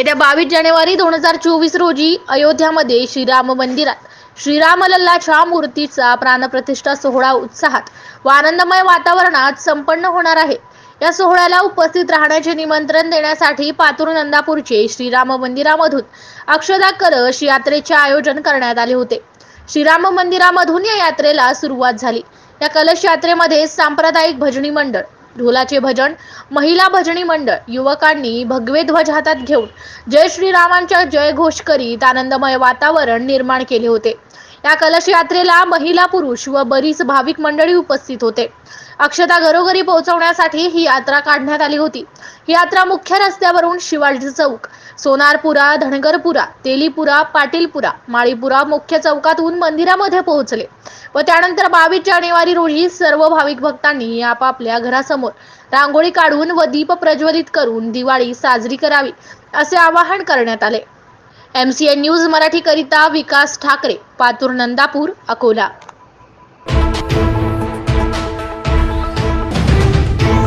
येत्या बावीस जानेवारी दोन हजार चोवीस रोजी अयोध्यामध्ये श्रीराम मंदिरात श्रीरामलल्लाच्या मूर्तीचा प्राणप्रतिष्ठा सोहळा उत्साहात व आनंदमय वातावरणात संपन्न होणार आहे. या सोहळ्याला उपस्थित राहण्याचे निमंत्रण देण्यासाठी पातूर नंदापूरचे श्रीराम मंदिरामधून अक्षदा कलश यात्रेचे आयोजन करण्यात आले होते. श्रीराम मंदिरामधून या यात्रेला सुरुवात झाली. या कलश यात्रेमध्ये सांप्रदायिक भजनी मंडळ ढोलाचे भजन महिला भजनी मंडळ युवकांनी भगवे ध्वज हातात घेऊन जय श्रीरामांच्या जय घोष करीत आनंदमय वातावरण निर्माण केले होते. या कलश यात्रेला महिला पुरुष व बरीच भाविक मंडळी उपस्थित होते. अक्षता घरोघरी पोहोचवण्यासाठी ही यात्रा काढण्यात आली होती. ही यात्रा मुख्य रस्त्यावरून शिवाजी चौक सोनारपुरा धनगरपुरा तेलीपुरा पाटीलपुरा माळीपुरा मुख्य चौकातून मंदिरामध्ये पोहोचले व त्यानंतर बावीस जानेवारी रोजी सर्व भाविक भक्तांनी आपापल्या घरासमोर रांगोळी काढून व दीप प्रज्वलित करून दिवाळी साजरी करावी असे आवाहन करण्यात आले. M C N news Marathi करिता विकास ठाकरे पातूर नंदापूर अकोला.